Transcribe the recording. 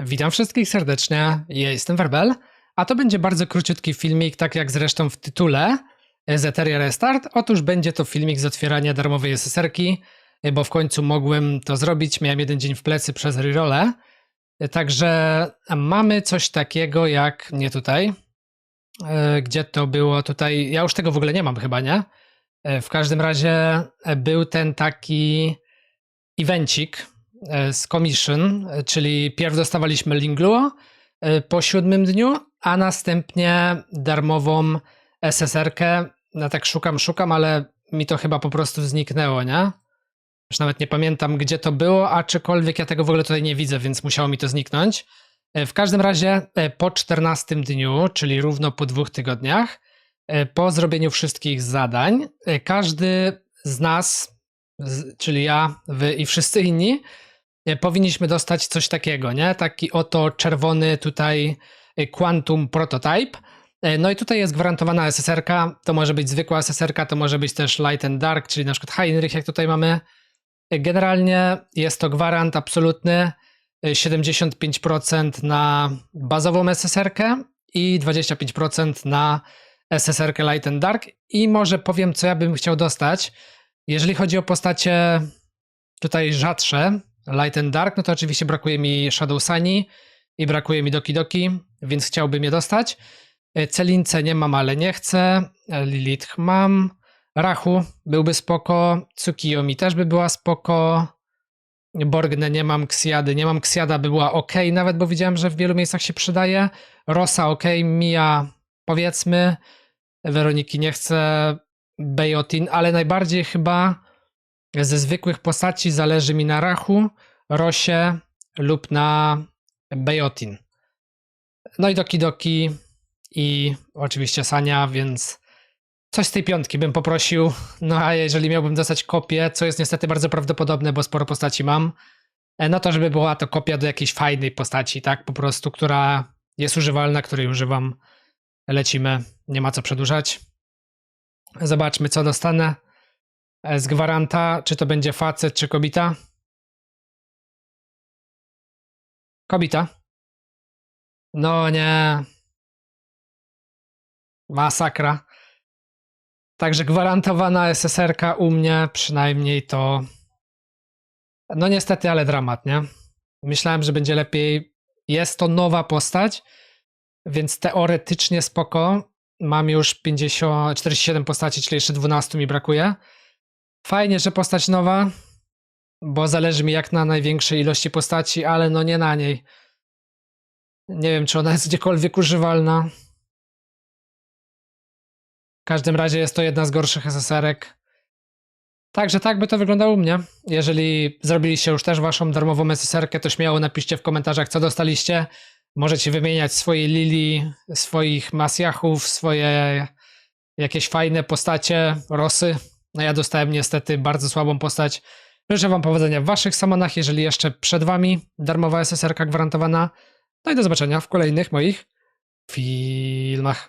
Witam wszystkich serdecznie, ja jestem Werbel, a to będzie bardzo króciutki filmik, tak jak zresztą w tytule z Etheria Restart. Otóż będzie to filmik z otwierania darmowej SSR-ki, bo w końcu mogłem to zrobić, miałem jeden dzień w plecy przez rerolle. Także mamy coś takiego jak, nie tutaj, E, gdzie to było tutaj, ja już tego w ogóle nie mam chyba, nie? E, W każdym razie był ten taki evencik z commission, e, czyli pierw dostawaliśmy Lingluo e, po siódmym dniu, a następnie darmową SSR-kę. No tak szukam, szukam, ale mi to chyba po prostu zniknęło, nie? Już nawet nie pamiętam, gdzie to było, a czykolwiek ja tego w ogóle tutaj nie widzę, więc musiało mi to zniknąć. E, W każdym razie e, po 14 dniu, czyli równo po dwóch tygodniach, e, po zrobieniu wszystkich zadań, e, każdy z nas, czyli ja, wy i wszyscy inni, e, powinniśmy dostać coś takiego, nie? Taki oto czerwony tutaj e, Quantum Prototype. E, No i tutaj jest gwarantowana SSR-ka, to może być zwykła SSR-ka, to może być też Light and Dark, czyli na przykład Heinrich, jak tutaj mamy. E, Generalnie jest to gwarant absolutny, e, 75% na bazową SSR-kę i 25% na SSR-kę Light and Dark. I może powiem, co ja bym chciał dostać. Jeżeli chodzi o postacie tutaj rzadsze, Light and Dark, no to oczywiście brakuje mi Shadow Sunny i brakuje mi Doki Doki, więc chciałbym je dostać. E, Celince nie mam, ale nie chcę. E, Lilith mam. Rachu byłby spoko. Tsukiyomi też by była spoko. Borgnę nie mam, Ksiady nie mam. Ksiada by była ok, nawet bo widziałem, że w wielu miejscach się przydaje. Rosa ok, Mia powiedzmy. Weroniki nie chcę. Bejotin, ale najbardziej chyba ze zwykłych postaci zależy mi na Rachu, Rosie lub na Bejotin. No i Doki Doki i oczywiście Sania, więc coś z tej piątki bym poprosił. No a jeżeli miałbym dostać kopię, co jest niestety bardzo prawdopodobne, bo sporo postaci mam, e, no to żeby była to kopia do jakiejś fajnej postaci, tak? Po prostu, która jest używalna, której używam. Lecimy, nie ma co przedłużać. Zobaczmy, co dostanę z gwaranta, czy to będzie facet, czy kobita. Kobita. No nie. Masakra. Także gwarantowana SSR-ka u mnie przynajmniej to. No niestety, ale dramat, nie? Myślałem, że będzie lepiej. Jest to nowa postać, więc teoretycznie spoko. Mam już 50, 47 postaci, czyli jeszcze 12 mi brakuje. Fajnie, że postać nowa, bo zależy mi jak na największej ilości postaci, ale no nie na niej. Nie wiem, czy ona jest gdziekolwiek używalna. W każdym razie jest to jedna z gorszych SSR-ek. Także tak by to wyglądało u mnie. Jeżeli zrobiliście już też waszą darmową SSR-kę, to śmiało napiszcie w komentarzach, co dostaliście. Możecie wymieniać swoje Lili, swoich Masjachów, swoje jakieś fajne postacie, Rosy. No ja dostałem niestety bardzo słabą postać. Życzę wam powodzenia w waszych samonach, jeżeli jeszcze przed wami darmowa SSR-ka gwarantowana. No i do zobaczenia w kolejnych moich filmach.